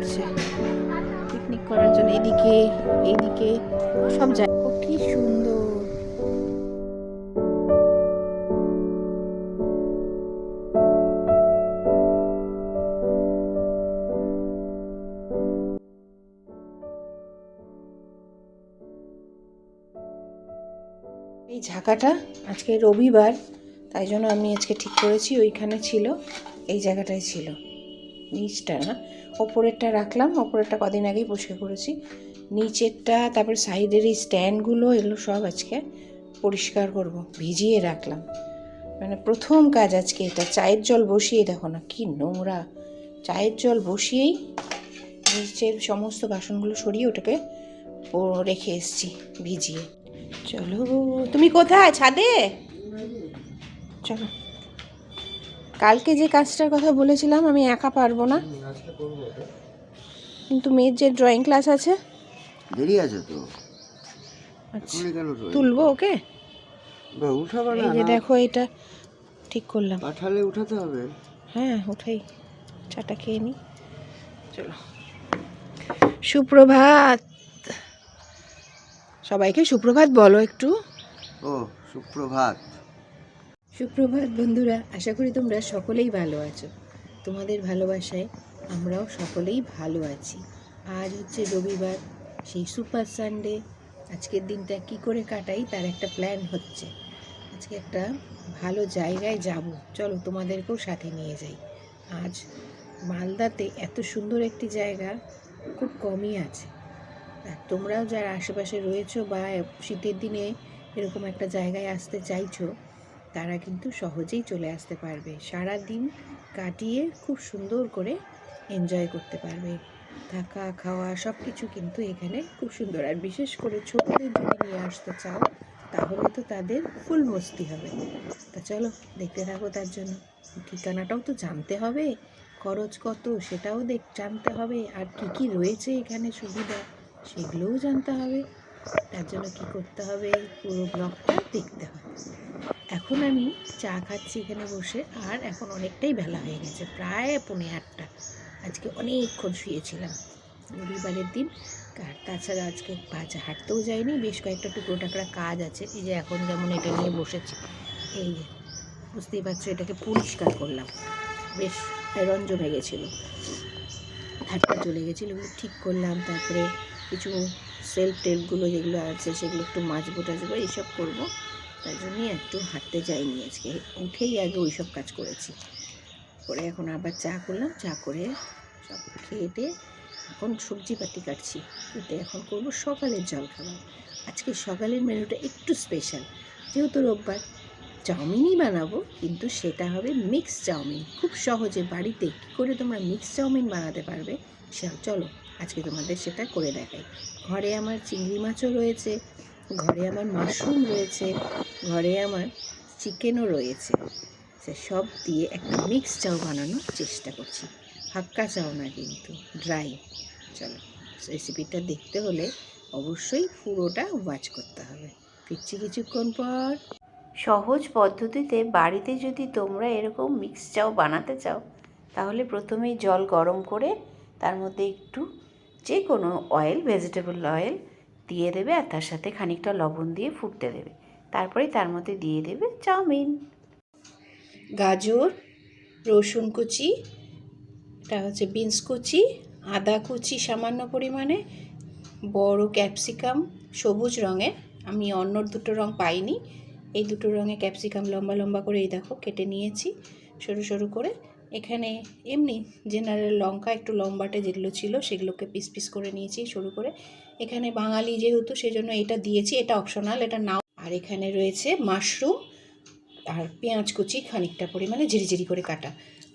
করছে। পিকনিক করার জন্য এদিকে, এইদিকে, সব জায়গা। কি সুন্দর। এই ঝাঁকাটা আজকে রবিবার, তাই জন্য আমি আজকে ঠিক করেছি, ওইখানে ছিল, এই জায়গাটায় ছিল। নিচটা না ওপরেরটা রাখলাম, ওপরেরটা কদিন আগেই পরিষ্কার করেছি। নিচেরটা, তারপর সাইডের এই স্ট্যান্ডগুলো, এগুলো সব আজকে পরিষ্কার করব, ভিজিয়ে রাখলাম। মানে প্রথম কাজ আজকে এটা, চায়ের জল বসিয়ে, দেখো না কি নোংরা। চায়ের জল বসিয়েই নিচের সমস্ত বাসনগুলো সরিয়ে ওটাকে রেখে এসেছি ভিজিয়ে। চলো, তুমি কোথায়? ছাদে? চলো। কালকে যে কাজটার কথা বলেছিলাম আমি একা পারব না। কিন্তু মেয়ের যে ড্রয়িং ক্লাস আছে দেরি আছে তো। আচ্ছা তুলবো ওকে? এই যে দেখো এটা ঠিক করলাম। পাঠালে উঠাতে হবে। হ্যাঁ উঠাই। চাটা খেয়ে নি। চলো। সুপ্রভাত। সবাইকে সুপ্রভাত বলো একটু। ও সুপ্রভাত। সুপ্রভাত বন্ধুরা, আশা করি তোমরা সকলেই ভালো আছো। তোমাদের ভালোবাসায় আমরাও সকলেই ভালো আছি। আজ হচ্ছে রবিবার, সেই সুপার সানডে। আজকের দিনটা কি করে কাটাই তার একটা প্ল্যান হচ্ছে। আজকে একটা ভালো জায়গায় যাব। চলো তোমাদেরকেও সাথে নিয়ে যাই। আজ মালদাতে এত সুন্দর একটি জায়গা, খুব কমই আছে। আর তোমরাও যারা আশেপাশে রয়েছো বা শীতের দিনে এরকম একটা জায়গায় আসতে চাইছো তারা কিন্তু সহজেই চলে আসতে পারবে। সারা দিন কাটিয়ে খুব সুন্দর করে এনজয় করতে পারবে। থাকা, খাওয়া সব কিছু কিন্তু এখানে খুব সুন্দর। আর বিশেষ করে ছোটদের যদি নিয়ে আসতে চাও, তাহলে তো তাদের ফুল মস্তি হবে। তা চলো, দেখতে থাকো তার জন্য। ঠিকানাটাও তো জানতে হবে। খরচ কত, সেটাও দেখ, জানতে হবে। আর কি কি রয়েছে এখানে সুবিধা, সেগুলোও জানতে হবে। তার জন্য কি করতে হবে, পুরো ব্লগটা দেখতে হবে। এখন আমি চা খাচ্ছি এখানে বসে, আর এখন অনেকটাই বেলা হয়ে গেছে, প্রায় পৌনে আটটা। আজকে অনেকক্ষণ শুয়েছিলাম। রবিবারের দিন, আর তাছাড়া আজকে বাজে, হাঁটতেও যাইনি, বেশ কয়েকটা টুকরো টাকরা কাজ আছে, এই যে এখন যেমন এটা নিয়ে বসেছি, এই যে, বুঝতেই পারছ এটাকে পরিষ্কার করলাম। বেশ আয়রন জমে গেছিল। হাতটা চলে গেছিল ওগুলো ঠিক করলাম, তারপরে কিছু সেলফ টেলগুলো যেগুলো আছে, সেগুলো একটু মাজবো টাজবো এইসব করব। তাই জন্যই একটু হাঁটতে যাইনি আজকে। উঠেই আগে ওই সব কাজ করেছি। করে এখন আবার চা করলাম, চা করে সব খেয়ে এখন সবজিপাতি কাটছি। কিন্তু এখন করব সকালের জল খাবার আজকে সকালের মেনুটা একটু স্পেশাল যেহেতু রোববার চাউমিনই বানাবো, কিন্তু সেটা হবে মিক্স চাউমিন। খুব সহজে বাড়িতে কী করে তোমরা মিক্স চাউমিন বানাতে পারবে সে- চলো আজকে তোমাদের সেটা করে দেখাই। ঘরে আমার চিংড়ি মাছও রয়েছে ঘরে আমার মাশরুম রয়েছে, ঘরে আমার চিকেনও রয়েছে। সে সব দিয়ে একটা মিক্স চাউ বানানোর চেষ্টা করছি। হাক্কা চাও না কিন্তু ড্রাই চলো রেসিপিটা দেখতে হলে অবশ্যই পুরোটা ওয়াচ করতে হবে। ফিরছি কিছুক্ষণ পর। সহজ পদ্ধতিতে বাড়িতে যদি তোমরা এরকম মিক্স চাও বানাতে চাও, তাহলে প্রথমেই জল গরম করে তার মধ্যে একটু যে কোনো অয়েল ভেজিটেবল অয়েল দিয়ে দেবে আর তার সাথে খানিকটা লবণ দিয়ে ফুটতে দেবে। তারপরে তার মধ্যে দিয়ে দেবে চাউমিন। গাজর, রসুন কুচি এটা হচ্ছে বিনস কুচি, আদা কুচি সামান্য পরিমাণে, বড় ক্যাপসিকাম, সবুজ রঙের, আমি অন্য দুটো রং পাইনি, এই দুটো রঙে ক্যাপসিকাম লম্বা লম্বা করে এই দেখো কেটে নিয়েছি, সরু সরু করে। এখানে এমনি জেনারেল লঙ্কা একটু লম্বাটে যেগুলো ছিল সেগুলোকে পিস পিস করে নিয়েছি সরু করে। এখানে বাঙালি যেহেতু, সেজন্য এটা দিয়েছি, এটা অপশনাল এটা নাও। আর এখানে রয়েছে মাশরুম আর পেঁয়াজ কুচি খানিকটা পরিমাণে ঝিরিঝিরি করে কাটা।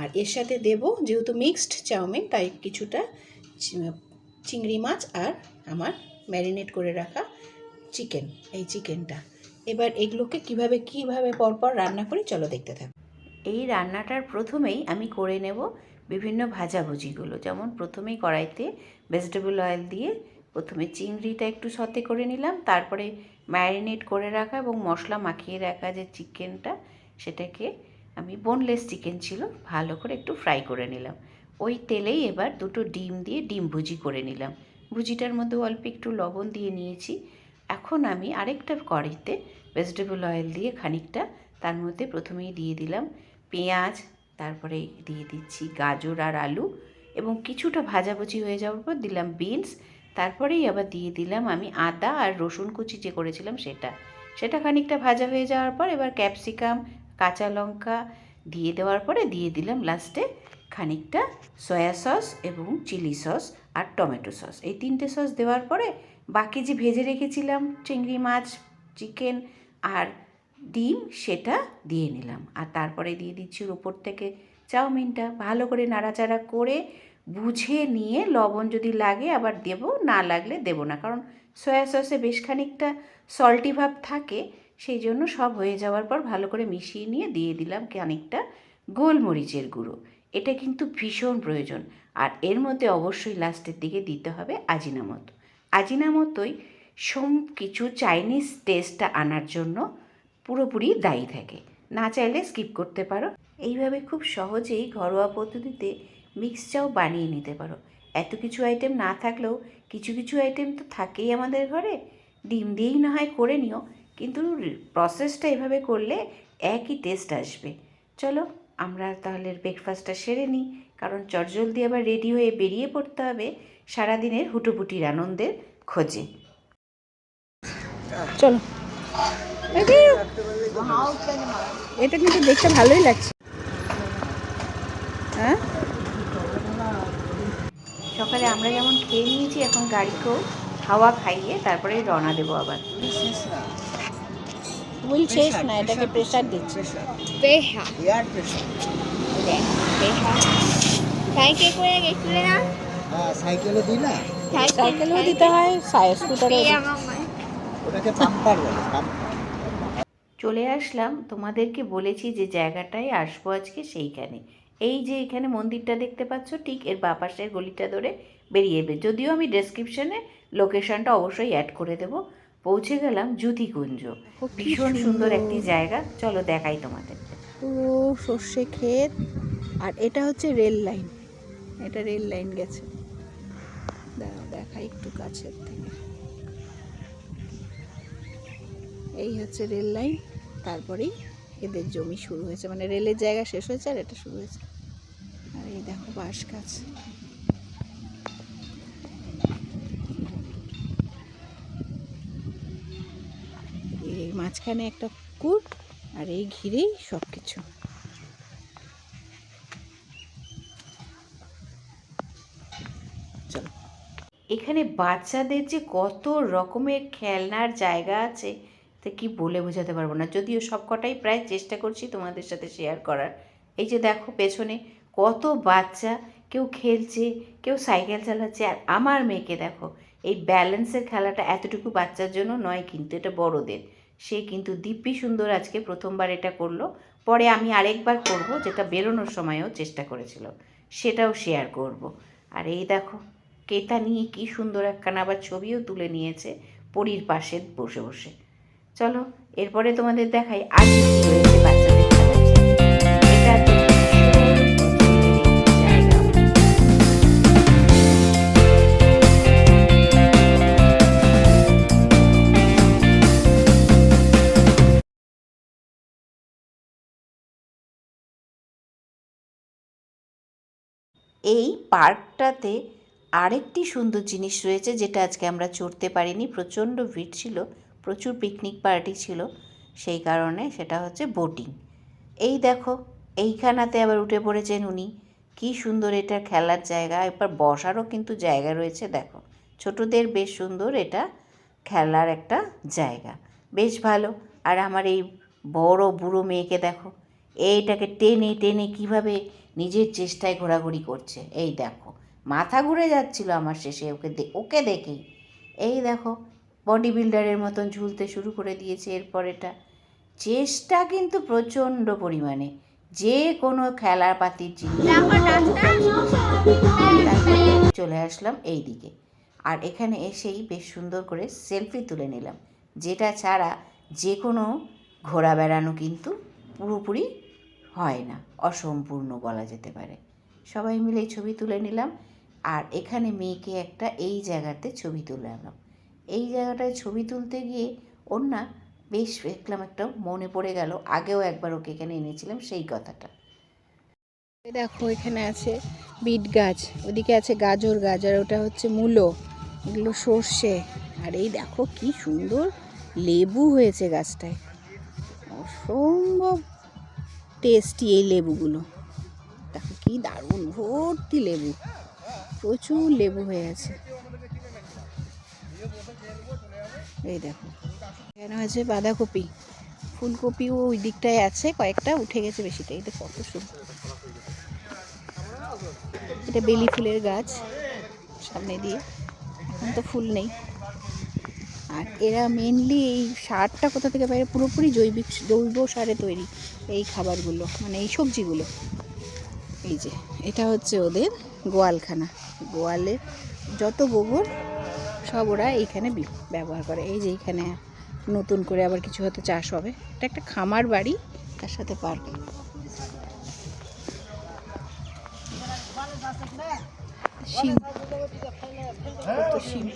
আর এর সাথে দেব যেহেতু মিক্সড চাউমিন, তাই কিছুটা চিংড়ি মাছ আর আমার ম্যারিনেট করে রাখা চিকেন এই চিকেনটা এবার এগুলোকে কীভাবে কীভাবে পরপর রান্না করি, চলো দেখতে থাকো। এই রান্নাটার প্রথমেই আমি করে নেব বিভিন্ন ভাজাভুজিগুলো যেমন প্রথমেই কড়াইতে ভেজিটেবল অয়েল দিয়ে প্রথমে চিংড়িটা একটু সতে করে নিলাম, তারপরে ম্যারিনেট করে রাখা এবং মশলা মাখিয়ে রাখা যে চিকেনটা, সেটাকে আমি বোনলেস চিকেন ছিল, ভালো করে একটু ফ্রাই করে নিলাম। ওই তেলেই এবার দুটো ডিম দিয়ে ডিম ভুজি করে নিলাম। ভুজিটার মধ্যে অল্প একটু লবণ দিয়ে নিয়েছি। এখন আমি আরেকটা কড়াইতে ভেজিটেবল অয়েল দিয়ে খানিকটা, তার মধ্যে প্রথমেই দিয়ে দিলাম পেঁয়াজ, তারপরে দিয়ে দিচ্ছি গাজর আর আলু এবং কিছুটা ভাজাভুজি হয়ে যাওয়ার পর দিলাম বিনস তারপরেই আবার দিয়ে দিলাম আমি আদা আর রসুন কুচি যে করেছিলাম সেটা। সেটা খানিকটা ভাজা হয়ে যাওয়ার পর এবার ক্যাপসিকাম, কাঁচা লঙ্কা দিয়ে দেওয়ার পরে দিয়ে দিলাম লাস্টে খানিকটা সয়া সস এবং চিলি সস আর টমেটো সস। এই তিনটে সস দেওয়ার পরে বাকি যে ভেজে রেখেছিলাম চিংড়ি মাছ, চিকেন আর ডিম সেটা দিয়ে নিলাম। আর তারপরে দিয়ে দিচ্ছি উপর থেকে চাউমিনটা। ভালো করে নাড়াচাড়া করে বুঝে নিয়ে লবণ যদি লাগে আবার দেব, না লাগলে দেব না। কারণ সয়া সসে বেশ খানিকটা সল্টি ভাব থাকে, সেই জন্য সব হয়ে যাওয়ার পর ভালো করে মিশিয়ে নিয়ে দিয়ে দিলাম খানিকটা গোলমরিচের গুঁড়ো। এটা কিন্তু ভীষণ প্রয়োজন। আর এর মধ্যে অবশ্যই লাস্টের দিকে দিতে হবে আজিনামতো। আজিনামতোই সব কিছু চাইনিজ টেস্টটা আনার জন্য পুরোপুরি দায়ী থাকে। না চাইলে স্কিপ করতে পারো। এইভাবে খুব সহজেই ঘরোয়া পদ্ধতিতে মিক্স চাও বানিয়ে নিতে পারো। এত কিছু আইটেম না থাকলেও কিছু কিছু আইটেম তো থাকেই আমাদের ঘরে। ডিম দিয়েই না হয় করে নিও কিন্তু প্রসেসটা এভাবে করলে একই টেস্ট আসবে। চলো আমরা তাহলে ব্রেকফাস্টটা সেরে নিই কারণ চটজলদি আবার রেডি হয়ে বেরিয়ে পড়তে হবে সারাদিনের হুটোপুটির আনন্দের খোঁজে। চলো। এটা কিন্তু দেখতে ভালোই লাগছে। হ্যাঁ? সকালে আমরা যেমন খেয়ে নিয়েছি এখন গাড়িকেও হাওয়া খাইয়ে তারপরে রওনা দেবো আবার। হুইল শেষ না এটাকে দিচ্ছে। এয়ার প্রেশার বেহা। সাইকেল করে গেছিলে না? হ্যাঁ সাইকেলও দিই না। সাইকেলেও দিতে হয় স্কুটারে ওটাকে পাম্পার বলে চলে আসলাম তোমাদেরকে বলেছি যে জায়গাটায় আসব আজকে সেইখানে। এই যে এখানে মন্দিরটা দেখতে পাচ্ছ ঠিক এর বাপাশের গলিটা ধরে বেরিয়ে যাবে যদিও আমি ডেসক্রিপশনে লোকেশনটা অবশ্যই অ্যাড করে দেব। পৌঁছে গেলাম জ্যোতিকুঞ্জ। ভীষণ সুন্দর একটি জায়গা। চলো দেখাই তোমাদের। পুরো সর্ষে ক্ষেত আর এটা হচ্ছে রেল লাইন এটা রেল লাইন গেছে। দাঁড়াও দেখাই একটু কাছের থেকে। এই হচ্ছে রেল লাইন তারপরেই এদের জমি শুরু হয়েছে। মানে রেলের জায়গা শেষ হয়েছে আর এটা শুরু হয়েছে। দেখো বাঁশ গাছ এই মাঝখানে একটা পুকুর আর এই ঘিরেই সব কিছু এখানে বাচ্চাদের যে কত রকমের খেলনার জায়গা আছে তা কি বলে বোঝাতে পারব না। যদিও সব কটাই প্রায় চেষ্টা করছি তোমাদের সাথে শেয়ার করার। এই যে দেখো পেছনে কত বাচ্চা, কেউ খেলছে, কেউ সাইকেল চালাচ্ছে। আর আমার মেয়েকে দেখো, এই ব্যালেন্সের খেলাটা এতটুকু বাচ্চার জন্য নয় কিন্তু, এটা বড়দের। সে কিন্তু দিব্যি সুন্দর আজকে প্রথমবার এটা করল। পরে আমি আরেকবার করব, যেটা বেরোনোর সময়ও চেষ্টা করেছিল। সেটাও শেয়ার করব। আর এই দেখো, কেতা নিয়ে কি সুন্দর একখানা আবার ছবিও তুলে নিয়েছে, পরীর পাশে বসে বসে। চলো, এরপরে তোমাদের দেখাই আর কি কি বাচ্চাদের জায়গা। এটা এই পার্কটাতে আরেকটি সুন্দর জিনিস রয়েছে যেটা আজকে আমরা চড়তে পারিনি। প্রচণ্ড ভিড় ছিল, প্রচুর পিকনিক পার্টি ছিল, সেই কারণে সেটা হচ্ছে বোটিং এই দেখো, এইখানাতে আবার উঠে পড়েছেন উনি। কি সুন্দর এটা খেলার জায়গা, এবার বসারও কিন্তু জায়গা রয়েছে, দেখো। ছোটদের বেশ সুন্দর এটা খেলার একটা জায়গা। বেশ ভালো। আর আমার এই বড় বুড়ো মেয়েকে দেখো, এইটাকে টেনে টেনে কীভাবে নিজের চেষ্টায় ঘোরাঘুরি করছে। এই দেখো, মাথা ঘুরে যাচ্ছিল আমার শেষে, ওকে ওকে দেখেই। এই দেখো বডি বিল্ডারের মতন ঝুলতে শুরু করে দিয়েছে এরপর এটা চেষ্টা কিন্তু প্রচণ্ড পরিমাণে, যে কোনো খেলার পাতির চলে আসলাম এই দিকে। আর এখানে এসেই বেশ সুন্দর করে সেলফি তুলে নিলাম, যেটা ছাড়া যে কোনো ঘোরা বেড়ানো কিন্তু পুরোপুরি হয় না, অসম্পূর্ণ বলা যেতে পারে। সবাই মিলে ছবি তুলে নিলাম। আর এখানে মেয়েকে একটা এই জায়গাতে ছবি তুলে আনলাম। এই জায়গাটায় ছবি তুলতে গিয়ে ওর না বেশ দেখলাম একটা মনে পড়ে গেল। আগেও একবার ওকে এখানে এনেছিলাম, সেই কথাটা। দেখো, এখানে আছে বিট গাছ, ওদিকে আছে গাজর গাছ, আর ওটা হচ্ছে মূলো, এগুলো সর্ষে। আর এই দেখো কি সুন্দর লেবু হয়েছে গাছটায়। অসম্ভব। টেস্টি এই লেবুগুলো। দেখো কি দারুণ, ভর্তি লেবু। প্রচুর লেবু হয়ে আছে। এই দেখো, এখানে আছে বাঁধাকপি। ফুলকপিও ওই দিকটায় আছে, কয়েকটা উঠে গেছে বেশিটা এটা কত সুন্দর। এটা বেলি ফুলের গাছ, সামনে দিয়ে, এখন তো ফুল নেই। আর এরা মেনলি এই সারটা কোথা থেকে পায়? পুরোপুরি জৈবিক জৈব সারে তৈরি এই খাবারগুলো মানে এই সবজিগুলো। এই যে, এটা হচ্ছে ওদের গোয়ালখানা। গোয়ালে যত গোবর, সব ওরা এইখানে ব্যবহার করে। এই যে এইখানে নতুন করে আবার কিছু হয়তো চাষ হবে। এটা একটা খামার বাড়ি, তার সাথে পার্ক। শিম।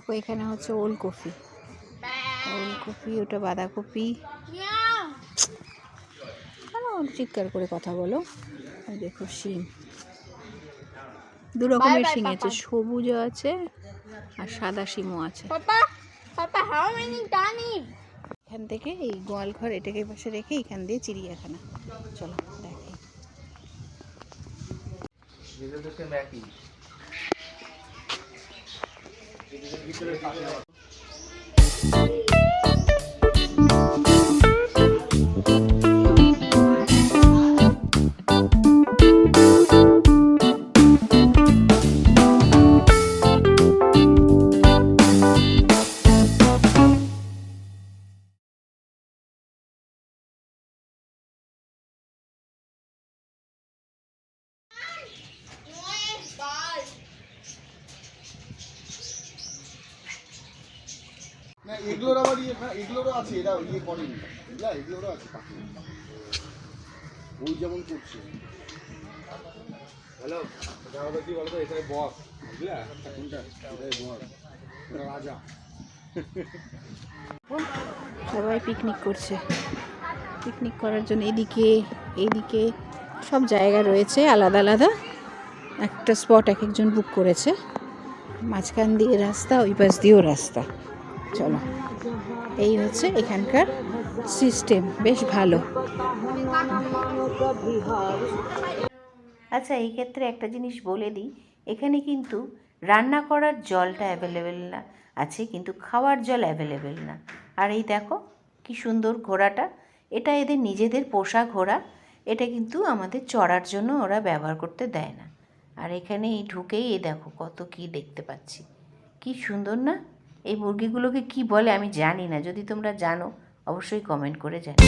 দেখো এখানে হচ্ছে ওলকপি ওলকপি ওটা বাঁধাকপি। চিৎকার করে কথা বলো? দেখো শিম। দু রকমের শিম আছে সবুজ আছে আর সাদা শিমও আছে? এখান থেকে এই গোয়াল ঘর এটাকে পাশে রেখে এখান দিয়ে চিড়িয়াখানা। চলো দেখি। না এগুলোর আবার ইয়ে না এগুলোরও আছে এরা ইয়ে করেনি। বুঝলা এগুলোরও আছে পাখি। ওই যেমন করছে। হ্যালো জামাটা কি বলতো এখানে বস বুঝলা? কোনটা? এটাই বস। এটা রাজা। সবাই পিকনিক করছে। পিকনিক করার জন্য এদিকে এইদিকে সব জায়গা রয়েছে আলাদা আলাদা। একটা স্পট এক একজন বুক করেছে। মাঝখান দিয়ে রাস্তা ওই পাশ দিয়েও রাস্তা। চলো। এই হচ্ছে এখানকার সিস্টেম বেশ ভালো। আচ্ছা এই ক্ষেত্রে একটা জিনিস বলে দিই, এখানে কিন্তু রান্না করার জলটা অ্যাভেলেবেল না, আছে কিন্তু খাওয়ার জল অ্যাভেলেবেল না। আর এই দেখো, কি সুন্দর ঘোড়াটা। এটা এদের নিজেদের পোষা ঘোড়া, এটা কিন্তু আমাদের চড়ার জন্য ওরা ব্যবহার করতে দেয় না। আর এখানে এই ঢুকেই এই দেখো, কত কি দেখতে পাচ্ছি। কি সুন্দর না? এই মুরগিগুলোকে কি বলে আমি জানি না। যদি তোমরা জানো অবশ্যই কমেন্ট করে জানি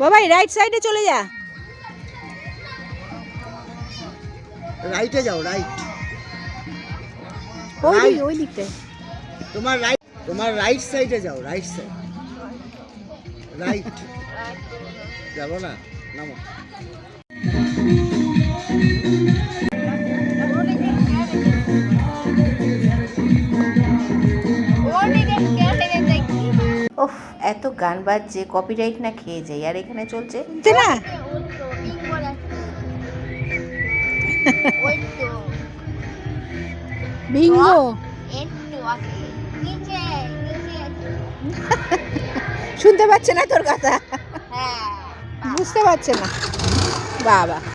বাবাই রাইট সাইডে চলে যা। রাইটে যাও রাইট ওই দিক ওই দিকটায় তোমার রাইট তোমার রাইট সাইডে যাও রাইট সাইড রাইট যাব না নামো। ওফ এত গান বাজছে কপিরাইট না খেয়ে যাই আর এখানে চলছে? না। বিঙ্গো। একটু আছে নিচে নিচে আছে। শুনতে পাচ্ছে না তোর কথা। বুঝতে পারছে না। বাবা।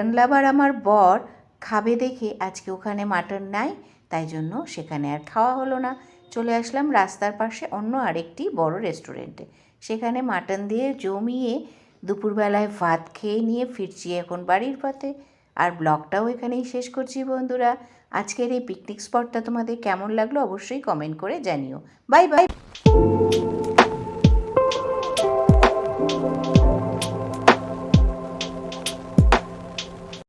মাটন লাভার আমার বর খাবে দেখে আজকে ওখানে মাটন নাই, তাই জন্য সেখানে আর খাওয়া হলো না। চলে আসলাম রাস্তার পাশে অন্য আরেকটি বড় রেস্টুরেন্টে। সেখানে মাটন দিয়ে জমিয়ে দুপুরবেলায় ভাত খেয়ে নিয়ে ফিরছি এখন বাড়ির পথে। আর ব্লগটাও এখানেই শেষ করছি বন্ধুরা। আজকের এই পিকনিক স্পটটা তোমাদের কেমন লাগল অবশ্যই কমেন্ট করে জানিও। Bye bye